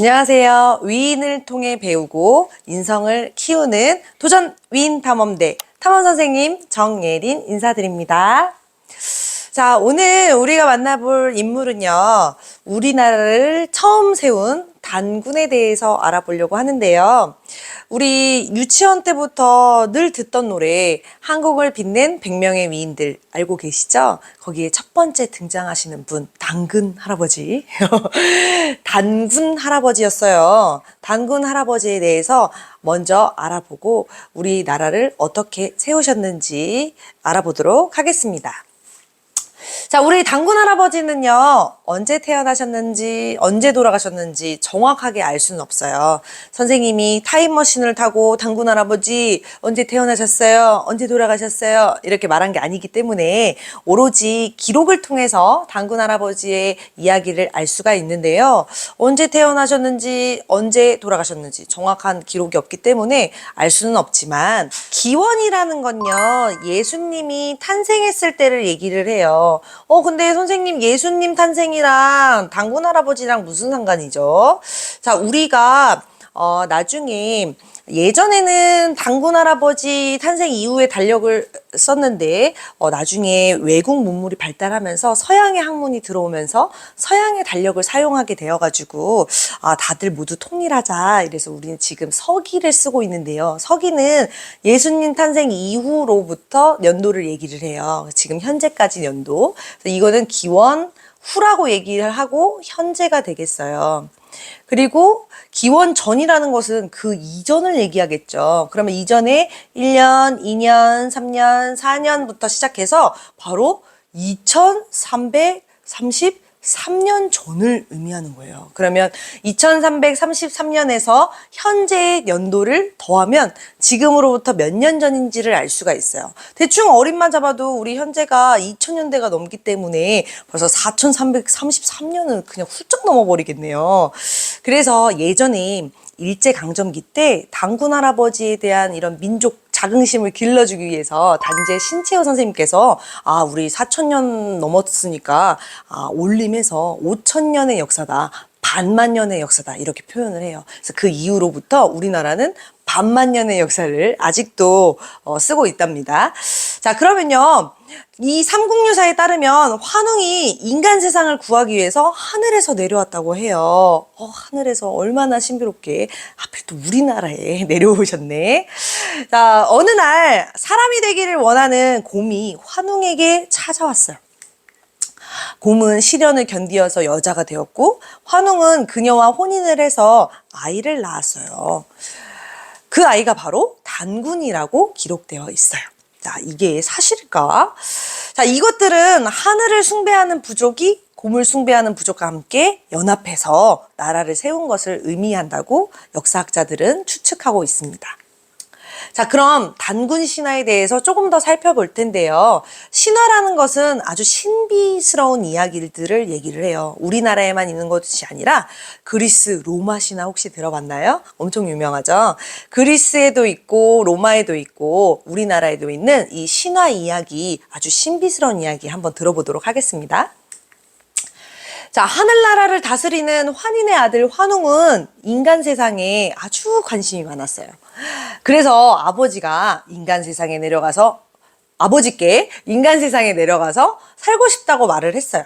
안녕하세요. 위인을 통해 배우고 인성을 키우는 도전 위인 탐험대 탐험 선생님 정예린 인사드립니다. 자, 오늘 우리가 만나볼 인물은요, 우리나라를 처음 세운 단군에 대해서 알아보려고 하는데요. 우리 유치원 때부터 늘 듣던 노래, 한국을 빛낸 100명의 위인들 알고 계시죠? 거기에 첫 번째 등장하시는 분, 단군 할아버지. 단군 할아버지였어요. 단군 할아버지에 대해서 먼저 알아보고 우리나라를 어떻게 세우셨는지 알아보도록 하겠습니다. 자, 우리 당군 할아버지는요, 언제 태어나셨는지, 언제 돌아가셨는지 정확하게 알 수는 없어요. 선생님이 타임머신을 타고 당군 할아버지 언제 태어나셨어요? 언제 돌아가셨어요? 이렇게 말한 게 아니기 때문에 오로지 기록을 통해서 당군 할아버지의 이야기를 알 수가 있는데요. 언제 태어나셨는지, 언제 돌아가셨는지 정확한 기록이 없기 때문에 알 수는 없지만, 기원이라는 건요, 예수님이 탄생했을 때를 얘기를 해요. 어, 근데 선생님 예수님 탄생이랑 당군 할아버지랑 무슨 상관이죠? 자, 우리가 어, 나중에 예전에는 당군 할아버지 탄생 이후에 달력을 썼는데 어, 나중에 외국 문물이 발달하면서 서양의 학문이 들어오면서 서양의 달력을 사용하게 되어가지고 아 다들 모두 통일하자 이래서 우리는 지금 서기를 쓰고 있는데요. 서기는 예수님 탄생 이후로부터 연도를 얘기를 해요. 지금 현재까지 연도. 이거는 기원 후라고 얘기를 하고 현재가 되겠어요. 그리고 기원 전이라는 것은 그 이전을 얘기하겠죠. 그러면 이전에 1년, 2년, 3년, 4년부터 시작해서 바로 2333년 전을 의미하는 거예요. 그러면 2333년에서 현재의 연도를 더하면 지금으로부터 몇 년 전인지를 알 수가 있어요. 대충 어림만 잡아도 우리 현재가 2000년대가 넘기 때문에 벌써 4333년은 그냥 훌쩍 넘어버리겠네요. 그래서 예전에 일제강점기 때 당군 할아버지에 대한 이런 민족 자긍심을 길러주기 위해서 단재 신채호 선생님께서 아 우리 4천년 넘었으니까 아 올림해서 5천년의 역사다 반만 년의 역사다 이렇게 표현을 해요. 그래서 그 이후로부터 우리나라는 반만 년의 역사를 아직도 어, 쓰고 있답니다. 자 그러면요 이 삼국유사에 따르면 환웅이 인간 세상을 구하기 위해서 하늘에서 내려왔다고 해요. 어, 하늘에서 얼마나 신비롭게 하필 또 우리나라에 내려오셨네. 자 어느 날 사람이 되기를 원하는 곰이 환웅에게 찾아왔어요. 곰은 시련을 견디어서 여자가 되었고 환웅은 그녀와 혼인을 해서 아이를 낳았어요. 그 아이가 바로 단군이라고 기록되어 있어요. 자, 이게 사실일까? 자, 이것들은 하늘을 숭배하는 부족이 곰을 숭배하는 부족과 함께 연합해서 나라를 세운 것을 의미한다고 역사학자들은 추측하고 있습니다. 자, 그럼 단군 신화에 대해서 조금 더 살펴볼 텐데요. 신화라는 것은 아주 신비스러운 이야기들을 얘기를 해요. 우리나라에만 있는 것이 아니라 그리스, 로마 신화 혹시 들어봤나요? 엄청 유명하죠? 그리스에도 있고 로마에도 있고 우리나라에도 있는 이 신화 이야기 아주 신비스러운 이야기 한번 들어보도록 하겠습니다. 자, 하늘나라를 다스리는 환인의 아들 환웅은 인간 세상에 아주 관심이 많았어요. 그래서 아버지가 인간 세상에 내려가서 아버지께 인간 세상에 내려가서 살고 싶다고 말을 했어요.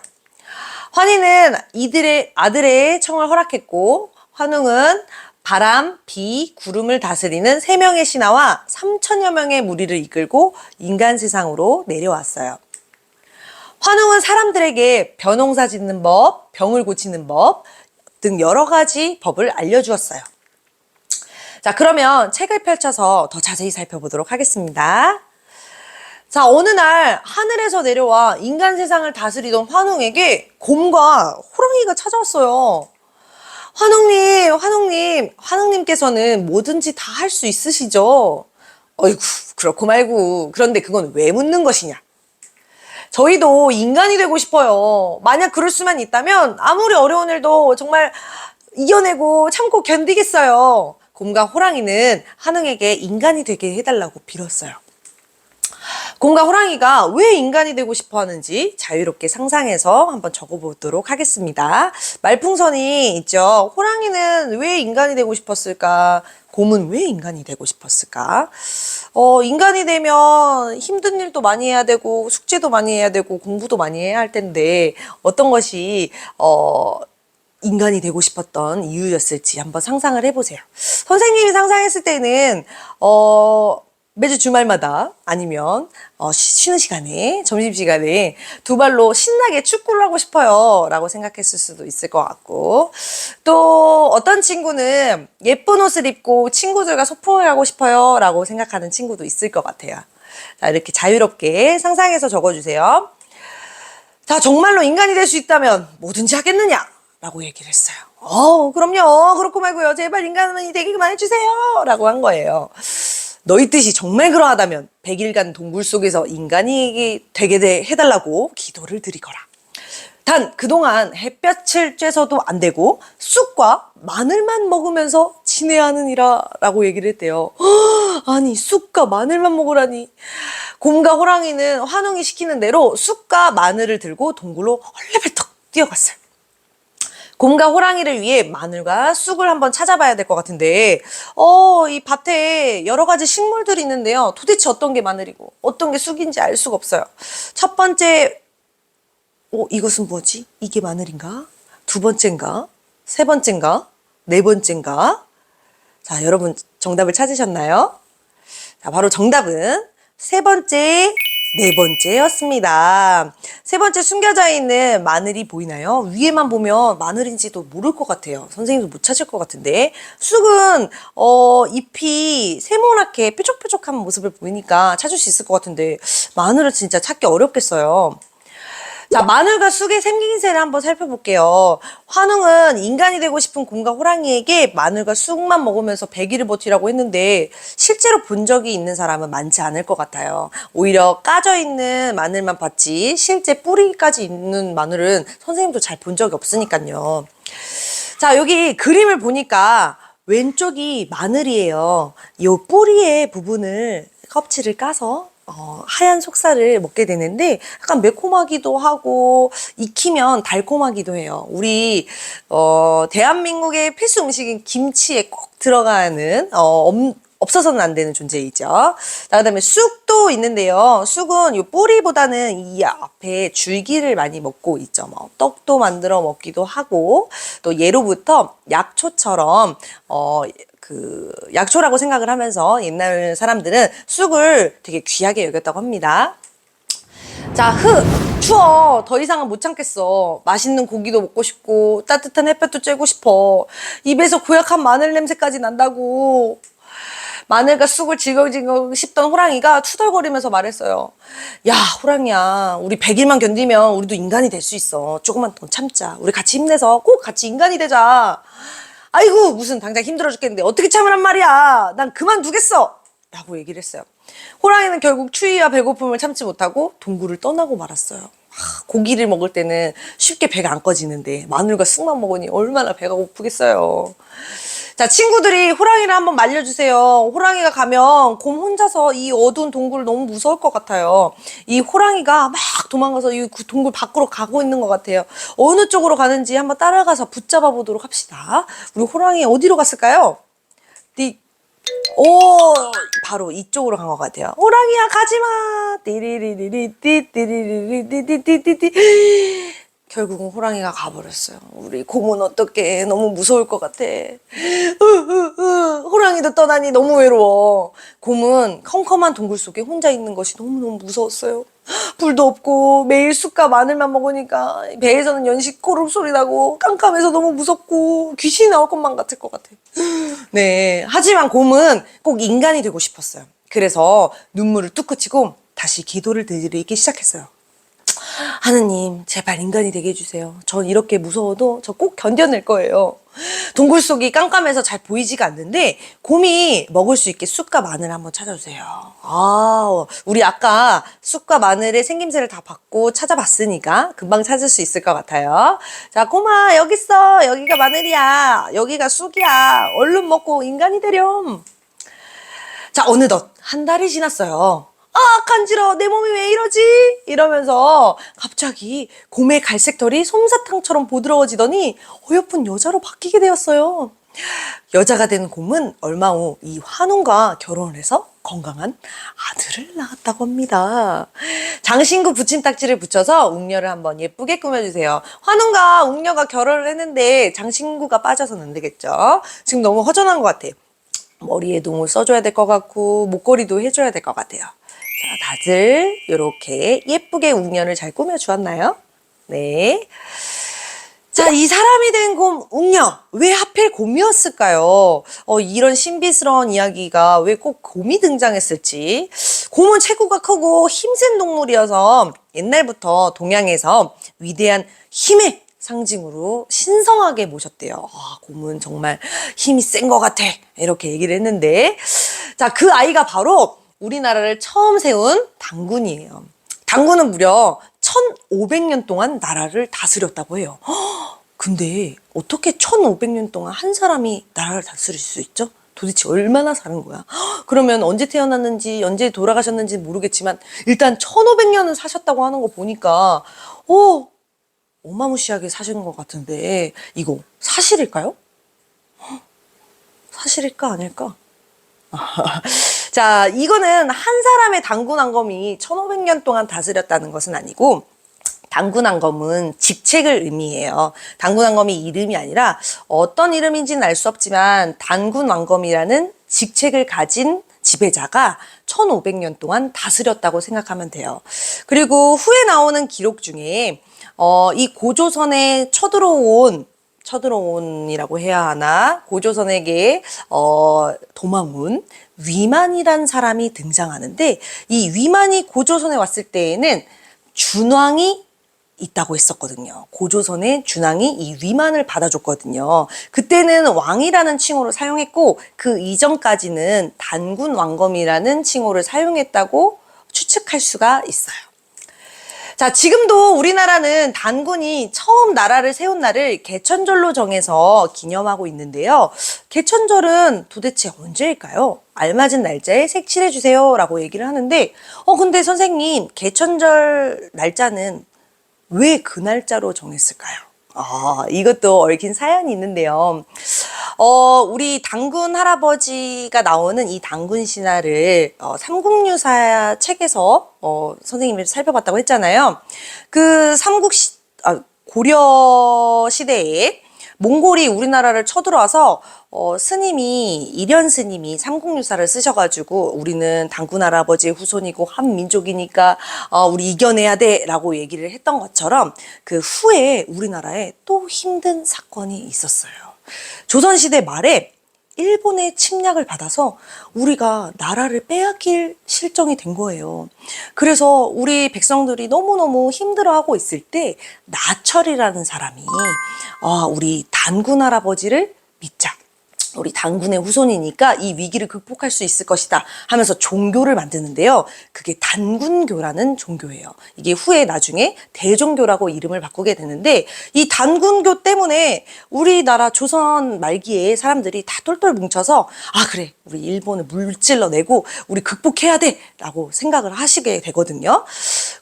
환희는 이들의 아들의 청을 허락했고 환웅은 바람, 비, 구름을 다스리는 세 명의 신하와 3천여 명의 무리를 이끌고 인간 세상으로 내려왔어요. 환웅은 사람들에게 벼농사 짓는 법, 병을 고치는 법 등 여러 가지 법을 알려주었어요. 자, 그러면 책을 펼쳐서 더 자세히 살펴보도록 하겠습니다. 자, 어느 날 하늘에서 내려와 인간 세상을 다스리던 환웅에게 곰과 호랑이가 찾아왔어요. 환웅님, 환웅님, 환웅님께서는 뭐든지 다 할 수 있으시죠? 어이구, 그렇고 말고. 그런데 그건 왜 묻는 것이냐? 저희도 인간이 되고 싶어요. 만약 그럴 수만 있다면 아무리 어려운 일도 정말 이겨내고 참고 견디겠어요. 곰과 호랑이는 한웅에게 인간이 되게 해달라고 빌었어요. 곰과 호랑이가 왜 인간이 되고 싶어 하는지 자유롭게 상상해서 한번 적어보도록 하겠습니다. 말풍선이 있죠. 호랑이는 왜 인간이 되고 싶었을까? 곰은 왜 인간이 되고 싶었을까? 어, 인간이 되면 힘든 일도 많이 해야 되고, 숙제도 많이 해야 되고, 공부도 많이 해야 할 텐데, 어떤 것이, 어, 인간이 되고 싶었던 이유였을지 한번 상상을 해보세요. 선생님이 상상했을 때는, 어, 매주 주말마다 아니면 어, 쉬- 쉬는 시간에 점심시간에 두 발로 신나게 축구를 하고 싶어요 라고 생각했을 수도 있을 것 같고 또 어떤 친구는 예쁜 옷을 입고 친구들과 소풍을 가고 싶어요 라고 생각하는 친구도 있을 것 같아요 자 이렇게 자유롭게 상상해서 적어주세요 자, 정말로 인간이 될 수 있다면 뭐든지 하겠느냐? 라고 얘기를 했어요. 어, 그럼요. 그렇고 말고요. 제발 인간이 되기만 해주세요. 라고 한 거예요. 너희 뜻이 정말 그러하다면 100일간 동굴 속에서 인간이 되게 돼- 해달라고 기도를 드리거라. 단 그동안 햇볕을 쬐서도 안 되고 쑥과 마늘만 먹으면서 지내야 하느니라 라고 얘기를 했대요. 아니 쑥과 마늘만 먹으라니. 곰과 호랑이는 환웅이 시키는 대로 쑥과 마늘을 들고 동굴로 헐레벌떡 뛰어갔어요. 곰과 호랑이를 위해 마늘과 쑥을 한번 찾아봐야 될 것 같은데, 어, 이 밭에 여러 가지 식물들이 있는데요. 도대체 어떤 게 마늘이고, 어떤 게 쑥인지 알 수가 없어요. 첫 번째, 어, 이것은 뭐지? 이게 마늘인가? 두 번째인가? 세 번째인가? 네 번째인가? 자, 여러분 정답을 찾으셨나요? 자, 바로 정답은 세 번째, 네 번째였습니다. 세 번째 숨겨져 있는 마늘이 보이나요? 위에만 보면 마늘인지도 모를 것 같아요. 선생님도 못 찾을 것 같은데. 쑥은, 어, 잎이 세모나게 뾰족뾰족한 모습을 보이니까 찾을 수 있을 것 같은데, 마늘은 진짜 찾기 어렵겠어요. 자, 마늘과 쑥의 생김새를 한번 살펴볼게요. 환웅은 인간이 되고 싶은 곰과 호랑이에게 마늘과 쑥만 먹으면서 100일을 버티라고 했는데 실제로 본 적이 있는 사람은 많지 않을 것 같아요. 오히려 까져 있는 마늘만 봤지 실제 뿌리까지 있는 마늘은 선생님도 잘 본 적이 없으니까요. 자, 여기 그림을 보니까 왼쪽이 마늘이에요. 이 뿌리의 부분을 껍질을 까서 어, 하얀 속살을 먹게 되는데 약간 매콤하기도 하고 익히면 달콤하기도 해요. 우리 어, 대한민국의 필수 음식인 김치에 꼭 들어가는 어, 엄- 없어서는 안 되는 존재이죠. 자, 그다음에 쑥도 있는데요. 쑥은 이 뿌리보다는 이 앞에 줄기를 많이 먹고 있죠. 뭐 떡도 만들어 먹기도 하고 또 예로부터 약초처럼 어. 그 약초라고 생각을 하면서 옛날 사람들은 쑥을 되게 귀하게 여겼다고 합니다. 자, 흐! 추워. 더 이상은 못 참겠어. 맛있는 고기도 먹고 싶고, 따뜻한 햇볕도 쬐고 싶어. 입에서 고약한 마늘 냄새까지 난다고. 마늘과 쑥을 질겅질겅 씹던 호랑이가 투덜거리면서 말했어요. 야, 호랑이야. 우리 100일만 견디면 우리도 인간이 될 수 있어. 조금만 더 참자. 우리 같이 힘내서 꼭 같이 인간이 되자. 아이고, 무슨 당장 힘들어 죽겠는데 어떻게 참으란 말이야. 난 그만두겠어. 라고 얘기를 했어요. 호랑이는 결국 추위와 배고픔을 참지 못하고 동굴을 떠나고 말았어요. 하, 고기를 먹을 때는 쉽게 배가 안 꺼지는데 마늘과 쑥만 먹으니 얼마나 배가 고프겠어요. 자, 친구들이 호랑이를 한번 말려주세요. 호랑이가 가면 곰 혼자서 이 어두운 동굴 너무 무서울 것 같아요. 이 호랑이가 막 도망가서 이 구- 동굴 밖으로 가고 있는 것 같아요. 어느 쪽으로 가는지 한번 따라가서 붙잡아 보도록 합시다. 우리 호랑이 어디로 갔을까요? 띠, 오, 바로 이쪽으로 간 것 같아요. 호랑이야, 가지마! 띠리리리리, 띠띠리리리, 띠띠띠띠띠. 결국은 호랑이가 가버렸어요. 우리 곰은 어떡해. 너무 무서울 것 같아. 호랑이도 떠나니 너무 외로워. 곰은 컴컴한 동굴 속에 혼자 있는 것이 너무너무 무서웠어요. 불도 없고 매일 쑥과 마늘만 먹으니까 배에서는 연식 코록 소리 나고 깜깜해서 너무 무섭고 귀신이 나올 것만 같을 것 같아. 네. 하지만 곰은 꼭 인간이 되고 싶었어요. 그래서 눈물을 뚝 그치고 다시 기도를 드리기 시작했어요. 하느님, 제발 인간이 되게 해주세요. 전 이렇게 무서워도 저 꼭 견뎌낼 거예요. 동굴 속이 깜깜해서 잘 보이지가 않는데 곰이 먹을 수 있게 쑥과 마늘 한번 찾아주세요. 아, 우리 아까 쑥과 마늘의 생김새를 다 봤고 찾아봤으니까 금방 찾을 수 있을 것 같아요. 자, 곰아 여기 있어. 여기가 마늘이야. 여기가 쑥이야. 얼른 먹고 인간이 되렴. 자, 어느덧 한 달이 지났어요. 아, 간지러워. 내 몸이 왜 이러지? 이러면서 갑자기 곰의 갈색 털이 솜사탕처럼 보드러워지더니 어여쁜 여자로 바뀌게 되었어요. 여자가 된 곰은 얼마 후 이 환웅과 결혼을 해서 건강한 아들을 낳았다고 합니다. 장신구 붙임딱지를 붙여서 웅녀를 한번 예쁘게 꾸며주세요. 환웅과 웅녀가 결혼을 했는데 장신구가 빠져서는 안 되겠죠. 지금 너무 허전한 것 같아요. 머리에도 뭐 써줘야 될 것 같고 목걸이도 해줘야 될 것 같아요. 자, 다들 이렇게 예쁘게 웅녀를 잘 꾸며 주었나요? 네. 자, 이 사람이 된 곰, 웅녀. 왜 하필 곰이었을까요? 어, 이런 신비스러운 이야기가 왜 꼭 곰이 등장했을지. 곰은 체구가 크고 힘센 동물이어서 옛날부터 동양에서 위대한 힘의 상징으로 신성하게 모셨대요. 아, 곰은 정말 힘이 센 것 같아. 이렇게 얘기를 했는데. 자, 그 아이가 바로 우리나라를 처음 세운 당군이에요. 당군은 무려 1500년 동안 나라를 다스렸다고 해요. 헉, 근데 어떻게 1500년 동안 한 사람이 나라를 다스릴 수 있죠? 도대체 얼마나 사는 거야? 헉, 그러면 언제 태어났는지, 언제 돌아가셨는지 모르겠지만, 일단 1500년을 사셨다고 하는 거 보니까, 어, 어마무시하게 사시는 것 같은데, 이거 사실일까요? 헉, 사실일까, 아닐까? 자, 이거는 한 사람의 당군왕검이 1500년 동안 다스렸다는 것은 아니고, 당군왕검은 직책을 의미해요. 당군왕검이 이름이 아니라 어떤 이름인지는 알 수 없지만 단군왕검이라는 직책을 가진 지배자가 1500년 동안 다스렸다고 생각하면 돼요. 그리고 후에 나오는 기록 중에 어, 이 고조선에 쳐들어온 쳐들어온이라고 해야 하나 고조선에게 어, 도망온 위만이란 사람이 등장하는데 이 위만이 고조선에 왔을 때에는 준왕이 있다고 했었거든요. 고조선의 준왕이 이 위만을 받아줬거든요. 그때는 왕이라는 칭호를 사용했고 그 이전까지는 단군 왕검이라는 칭호를 사용했다고 추측할 수가 있어요. 자, 지금도 우리나라는 단군이 처음 나라를 세운 날을 개천절로 정해서 기념하고 있는데요. 개천절은 도대체 언제일까요? 알맞은 날짜에 색칠해 주세요. 라고 얘기를 하는데, 어, 근데 선생님, 개천절 날짜는 왜 그 날짜로 정했을까요? 아, 이것도 얽힌 사연이 있는데요. 어, 우리 당군 할아버지가 나오는 이 당군 신화를 어, 삼국유사 책에서 어, 선생님이 살펴봤다고 했잖아요. 그 삼국 시, 아, 고려 시대에 몽골이 우리나라를 쳐들어와서 어, 스님이 일현 스님이 삼국유사를 쓰셔가지고 우리는 당군 할아버지의 후손이고 한 민족이니까 어, 우리 이겨내야 돼라고 얘기를 했던 것처럼 그 후에 우리나라에 또 힘든 사건이 있었어요. 조선시대 말에 일본의 침략을 받아서 우리가 나라를 빼앗길 실정이 된 거예요. 그래서 우리 백성들이 너무너무 힘들어하고 있을 때 나철이라는 사람이 아, 우리 단군 할아버지를 믿자. 우리 당군의 후손이니까 이 위기를 극복할 수 있을 것이다 하면서 종교를 만드는데요. 그게 단군교라는 종교예요. 이게 후에 나중에 대종교라고 이름을 바꾸게 되는데 이 단군교 때문에 우리나라 조선 말기에 사람들이 다 똘똘 뭉쳐서 아 그래 우리 일본을 물질러 내고 우리 극복해야 돼라고 생각을 하시게 되거든요.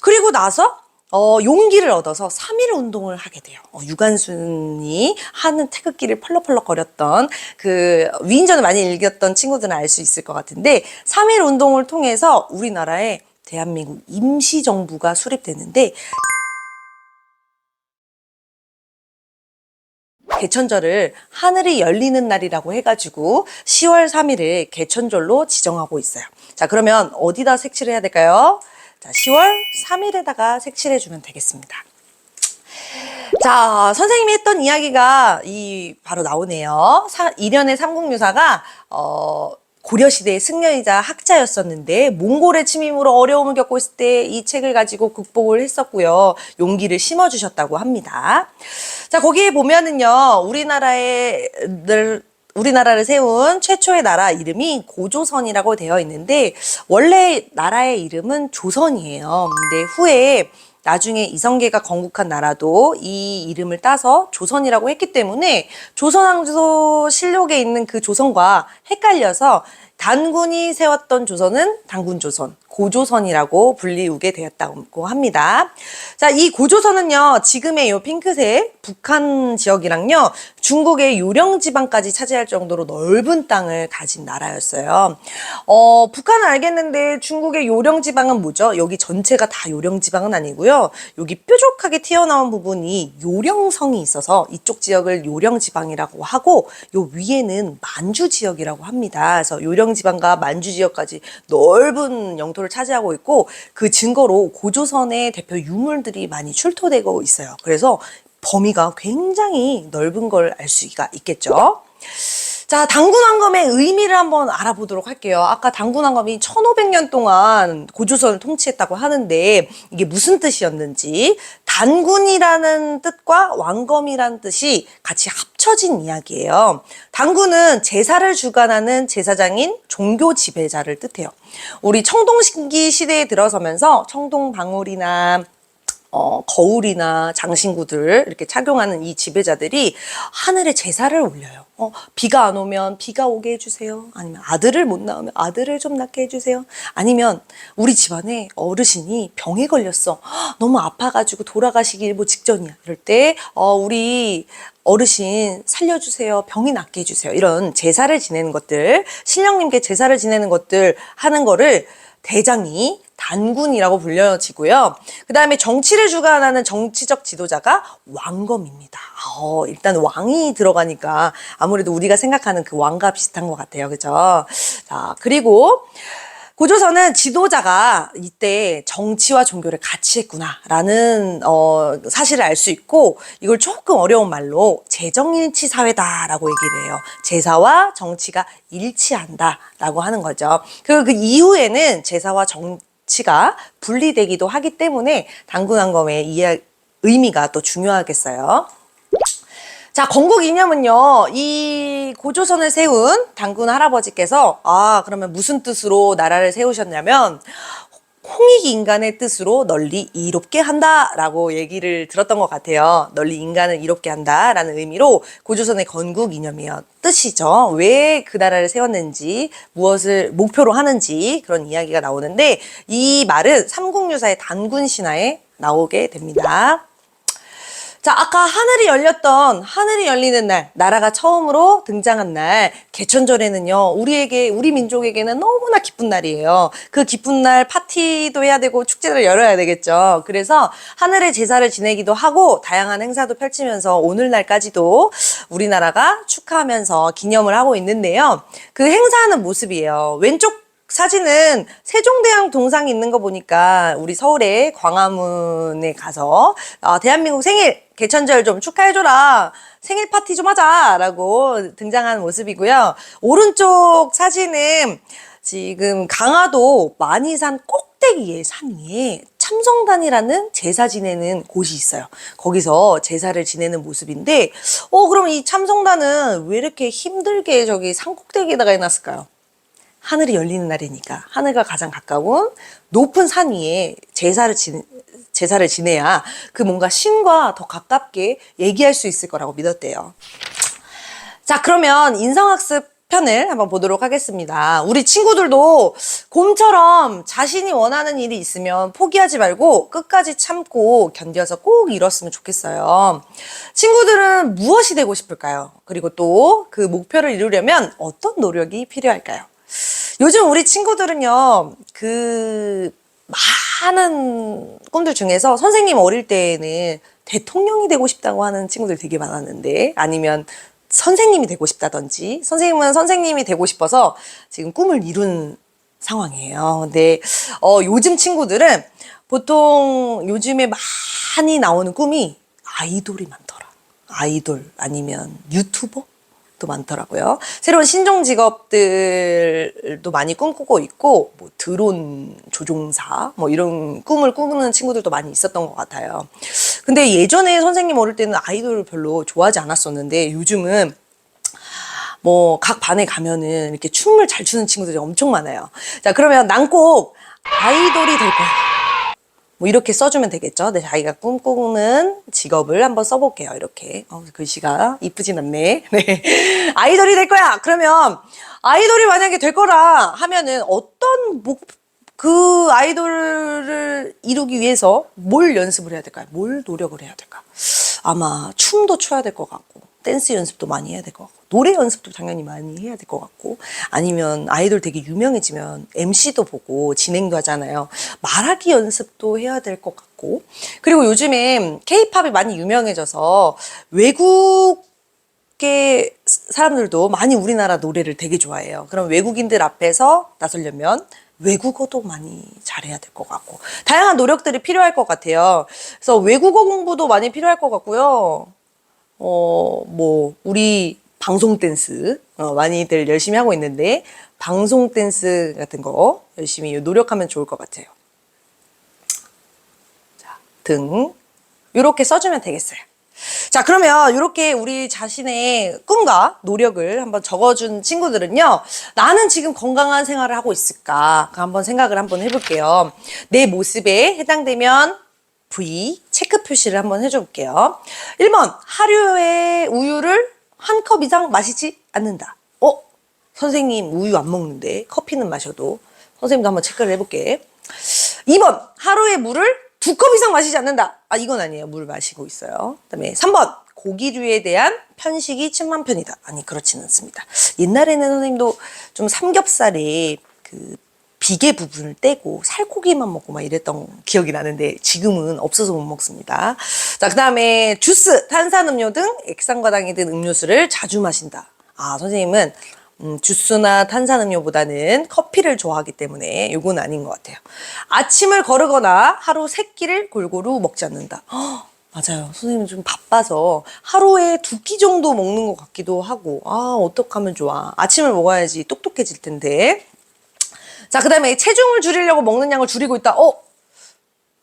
그리고 나서 어, 용기를 얻어서 3.1 운동을 하게 돼요. 어, 유관순이 하는 태극기를 펄럭펄럭 거렸던 그 위인전을 많이 읽었던 친구들은 알 수 있을 것 같은데 3.1 운동을 통해서 우리나라에 대한민국 임시정부가 수립되는데 개천절을 하늘이 열리는 날이라고 해가지고 10월 3일을 개천절로 지정하고 있어요. 자, 그러면 어디다 색칠을 해야 될까요? 자, 10월 3일에다가 색칠해주면 되겠습니다. 자, 선생님이 했던 이야기가 이 바로 나오네요. 사, 일련의 삼국유사가 어, 고려시대의 승려이자 학자였었는데 몽골의 침입으로 어려움을 겪고 있을 때 이 책을 가지고 극복을 했었고요. 용기를 심어주셨다고 합니다. 자, 거기에 보면은요, 우리나라의 늘 우리나라를 세운 최초의 나라 이름이 고조선이라고 되어 있는데 원래 나라의 이름은 조선이에요. 근데 후에 나중에 이성계가 건국한 나라도 이 이름을 따서 조선이라고 했기 때문에 조선왕조 실록에 있는 그 조선과 헷갈려서 단군이 세웠던 조선은 단군 조선, 고조선이라고 불리우게 되었다고 합니다. 자, 이 고조선은요, 지금의 이 핑크색 북한 지역이랑요, 중국의 요령 지방까지 차지할 정도로 넓은 땅을 가진 나라였어요. 어, 북한은 알겠는데 중국의 요령 지방은 뭐죠? 여기 전체가 다 요령 지방은 아니고요. 여기 뾰족하게 튀어나온 부분이 요령성이 있어서 이쪽 지역을 요령 지방이라고 하고 요 위에는 만주 지역이라고 합니다. 그래서 요령 지방과 만주 지역까지 넓은 영토 를 차지하고 있고 그 증거로 고조선의 대표 유물들이 많이 출토되고 있어요. 그래서 범위가 굉장히 넓은 걸 알 수가 있겠죠. 자, 당군왕검의 의미를 한번 알아보도록 할게요. 아까 당군왕검이 1500년 동안 고조선을 통치했다고 하는데 이게 무슨 뜻이었는지 단군이라는 뜻과 왕검이라는 뜻이 같이 합쳐진 이야기예요. 당군은 제사를 주관하는 제사장인 종교 지배자를 뜻해요. 우리 청동기 시대에 들어서면서 청동방울이나 어, 거울이나 장신구들 이렇게 착용하는 이 지배자들이 하늘에 제사를 올려요. 어, 비가 안 오면 비가 오게 해주세요. 아니면 아들을 못 낳으면 아들을 좀 낳게 해주세요. 아니면 우리 집안에 어르신이 병에 걸렸어. 헉, 너무 아파가지고 돌아가시기 일보 직전이야. 이럴 때, 어, 우리 어르신 살려주세요. 병이 낫게 해주세요. 이런 제사를 지내는 것들, 신령님께 제사를 지내는 것들 하는 거를 대장이 단군이라고 불려지고요. 그 다음에 정치를 주관하는 정치적 지도자가 왕검입니다. 어, 일단 왕이 들어가니까 아무래도 우리가 생각하는 그 왕과 비슷한 것 같아요. 그죠? 자, 그리고 고조선은 지도자가 이때 정치와 종교를 같이 했구나라는 어, 사실을 알 수 있고 이걸 조금 어려운 말로 재정일치 사회다라고 얘기를 해요. 제사와 정치가 일치한다라고 하는 거죠. 그, 그 이후에는 제사와 정치가 분리되기도 하기 때문에 당군왕검의 이해, 의미가 또 중요하겠어요. 자, 건국 이념은요, 이 고조선을 세운 당군 할아버지께서, 아, 그러면 무슨 뜻으로 나라를 세우셨냐면, 홍익 인간의 뜻으로 널리 이롭게 한다라고 얘기를 들었던 것 같아요. 널리 인간을 이롭게 한다라는 의미로 고조선의 건국 이념이요. 뜻이죠. 왜 그 나라를 세웠는지, 무엇을 목표로 하는지 그런 이야기가 나오는데, 이 말은 삼국유사의 단군 신화에 나오게 됩니다. 자, 아까 하늘이 열렸던 하늘이 열리는 날, 나라가 처음으로 등장한 날, 개천절에는요, 우리에게, 우리 민족에게는 너무나 기쁜 날이에요. 그 기쁜 날 파티도 해야 되고 축제를 열어야 되겠죠. 그래서 하늘의 제사를 지내기도 하고, 다양한 행사도 펼치면서 오늘날까지도 우리나라가 축하하면서 기념을 하고 있는데요. 그 행사하는 모습이에요. 왼쪽 사진은 세종대왕 동상이 있는 거 보니까 우리 서울의 광화문에 가서 아, 대한민국 생일 개천절 좀 축하해줘라. 생일 파티 좀 하자라고 등장한 모습이고요. 오른쪽 사진은 지금 강화도 만이산 꼭대기에 산 위에 참성단이라는 제사 지내는 곳이 있어요. 거기서 제사를 지내는 모습인데, 어, 그럼 이 참성단은 왜 이렇게 힘들게 저기 산꼭대기에다가 해놨을까요? 하늘이 열리는 날이니까 하늘과 가장 가까운 높은 산 위에 제사를 지, 제사를 지내야 그 뭔가 신과 더 가깝게 얘기할 수 있을 거라고 믿었대요. 자, 그러면 인성학습 편을 한번 보도록 하겠습니다. 우리 친구들도 곰처럼 자신이 원하는 일이 있으면 포기하지 말고 끝까지 참고 견뎌서 꼭 이뤘으면 좋겠어요. 친구들은 무엇이 되고 싶을까요? 그리고 또 그 목표를 이루려면 어떤 노력이 필요할까요? 요즘 우리 친구들은요, 그, 많은 꿈들 중에서 선생님 어릴 때에는 대통령이 되고 싶다고 하는 친구들 되게 많았는데, 아니면 선생님이 되고 싶다든지, 선생님은 선생님이 되고 싶어서 지금 꿈을 이룬 상황이에요. 근데, 어, 요즘 친구들은 보통 요즘에 많이 나오는 꿈이 아이돌이 많더라. 아이돌 아니면 유튜버? 도 많더라고요. 새로운 신종 직업들도 많이 꿈꾸고 있고, 뭐 드론 조종사, 뭐 이런 꿈을 꾸는 친구들도 많이 있었던 것 같아요. 근데 예전에 선생님 어릴 때는 아이돌을 별로 좋아하지 않았었는데, 요즘은 뭐 각 반에 가면은 이렇게 춤을 잘 추는 친구들이 엄청 많아요. 자, 그러면 난 꼭 아이돌이 될 거야. 뭐 이렇게 써주면 되겠죠. 네, 자기가 꿈꾸는 직업을 한번 써볼게요. 이렇게 어, 글씨가 이쁘진 않네. 네. 아이돌이 될 거야. 그러면 아이돌이 만약에 될 거라 하면은 어떤 목 그 아이돌을 이루기 위해서 뭘 연습을 해야 될까요? 뭘 노력을 해야 될까? 아마 춤도 춰야 될 것 같고, 댄스 연습도 많이 해야 될 것 같고, 노래 연습도 당연히 많이 해야 될 것 같고, 아니면 아이돌 되게 유명해지면 MC도 보고 진행도 하잖아요. 말하기 연습도 해야 될 것 같고, 그리고 요즘에 케이팝이 많이 유명해져서 외국 계 사람들도 많이 우리나라 노래를 되게 좋아해요. 그럼 외국인들 앞에서 나서려면 외국어도 많이 잘해야 될 것 같고 다양한 노력들이 필요할 것 같아요. 그래서 외국어 공부도 많이 필요할 것 같고요. 어, 뭐 우리 방송 댄스 어, 많이들 열심히 하고 있는데 방송 댄스 같은 거 열심히 노력하면 좋을 것 같아요. 자, 등 이렇게 써주면 되겠어요. 자, 그러면 이렇게 우리 자신의 꿈과 노력을 한번 적어준 친구들은요, 나는 지금 건강한 생활을 하고 있을까? 한번 생각을 한번 해볼게요. 내 모습에 해당되면 V, 체크 표시를 한번 해줘볼게요. 1번, 하루에 우유를 한 컵 이상 마시지 않는다. 어? 선생님 우유 안 먹는데 커피는 마셔도 선생님도 한번 체크를 해볼게. 2번 하루에 물을 두 컵 이상 마시지 않는다. 아 이건 아니에요. 물 마시고 있어요. 그다음에 3번 고기류에 대한 편식이 침만 편이다. 아니 그렇지는 않습니다. 옛날에는 선생님도 좀 삼겹살에 그 비계 부분을 떼고 살코기만 먹고 막 이랬던 기억이 나는데 지금은 없어서 못 먹습니다. 자, 그 다음에 주스, 탄산음료 등 액상과당이 든 음료수를 자주 마신다. 아, 선생님은 음, 주스나 탄산음료보다는 커피를 좋아하기 때문에 요건 아닌 것 같아요. 아침을 거르거나 하루 세 끼를 골고루 먹지 않는다. 헉, 맞아요. 선생님 좀 바빠서 하루에 두 끼 정도 먹는 것 같기도 하고, 아, 어떡하면 좋아. 아침을 먹어야지 똑똑해질 텐데. 자, 그 다음에 체중을 줄이려고 먹는 양을 줄이고 있다. 어?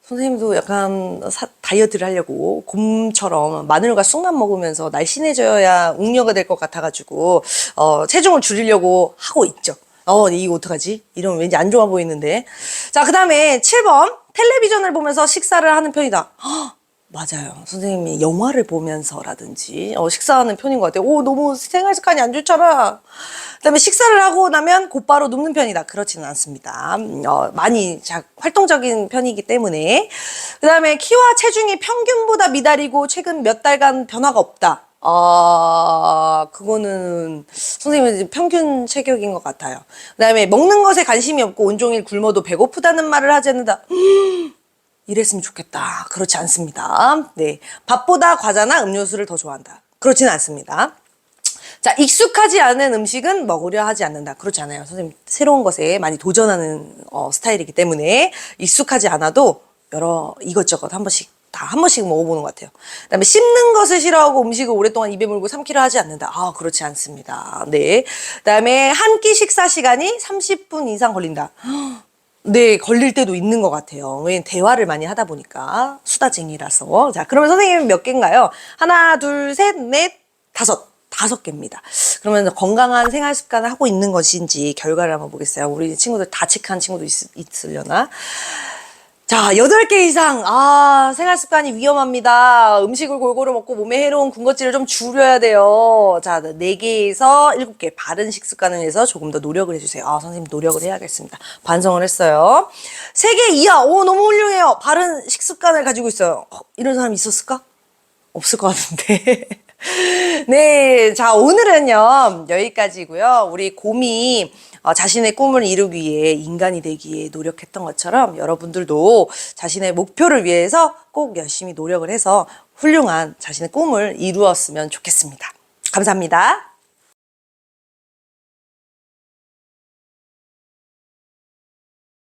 선생님도 약간 사- 다이어트를 하려고 곰처럼 마늘과 쑥만 먹으면서 날씬해져야 웅녀가 될 것 같아가지고 어, 체중을 줄이려고 하고 있죠. 어, 이거 어떡하지? 이러면 왠지 안 좋아 보이는데. 자, 그 다음에 7번. 텔레비전을 보면서 식사를 하는 편이다. 헉, 맞아요. 선생님이 영화를 보면서라든지 어, 식사하는 편인 것 같아요. 오, 너무 생활 습관이 안 좋잖아. 그다음에 식사를 하고 나면 곧바로 눕는 편이다. 그렇지는 않습니다. 음, 어, 많이 자, 활동적인 편이기 때문에. 그다음에 키와 체중이 평균보다 미달이고 최근 몇 달간 변화가 없다. 아, 그거는 선생님은 평균 체격인 것 같아요. 그다음에 먹는 것에 관심이 없고 온종일 굶어도 배고프다는 말을 하지 않는다. 이랬으면 좋겠다. 그렇지 않습니다. 네. 밥보다 과자나 음료수를 더 좋아한다. 그렇지는 않습니다. 자, 익숙하지 않은 음식은 먹으려 하지 않는다. 그렇지 않아요. 선생님, 새로운 것에 많이 도전하는 어, 스타일이기 때문에 익숙하지 않아도 여러 이것저것 한 번씩 다 한 번씩 먹어보는 것 같아요. 그 다음에 씹는 것을 싫어하고 음식을 오랫동안 입에 물고 삼키려 하지 않는다. 아, 그렇지 않습니다. 네. 그 다음에 한 끼 식사 시간이 30분 이상 걸린다. 네, 걸릴 때도 있는 것 같아요. 왜냐면 대화를 많이 하다 보니까 수다쟁이라서. 자, 그러면 선생님은 몇 개인가요? 하나, 둘, 셋, 넷, 다섯. 다섯 개입니다. 그러면 건강한 생활 습관을 하고 있는 것인지 결과를 한번 보겠어요. 우리 친구들 다 체크한 친구도 있, 있으려나? 자, 여덟 개 이상. 아, 생활 습관이 위험합니다. 음식을 골고루 먹고 몸에 해로운 군것질을 좀 줄여야 돼요. 자, 네 개에서 일곱 개. 바른 식습관을 위해서 조금 더 노력을 해주세요. 아, 선생님 노력을 해야겠습니다. 반성을 했어요. 세개 이하. 오, 너무 훌륭해요. 바른 식습관을 가지고 있어요. 어, 이런 사람 있었을까? 없을 것 같은데. 네, 자, 오늘은요, 여기까지고요 우리 곰이 어, 자신의 꿈을 이루기 위해 인간이 되기에 노력했던 것처럼 여러분들도 자신의 목표를 위해서 꼭 열심히 노력을 해서 훌륭한 자신의 꿈을 이루었으면 좋겠습니다. 감사합니다.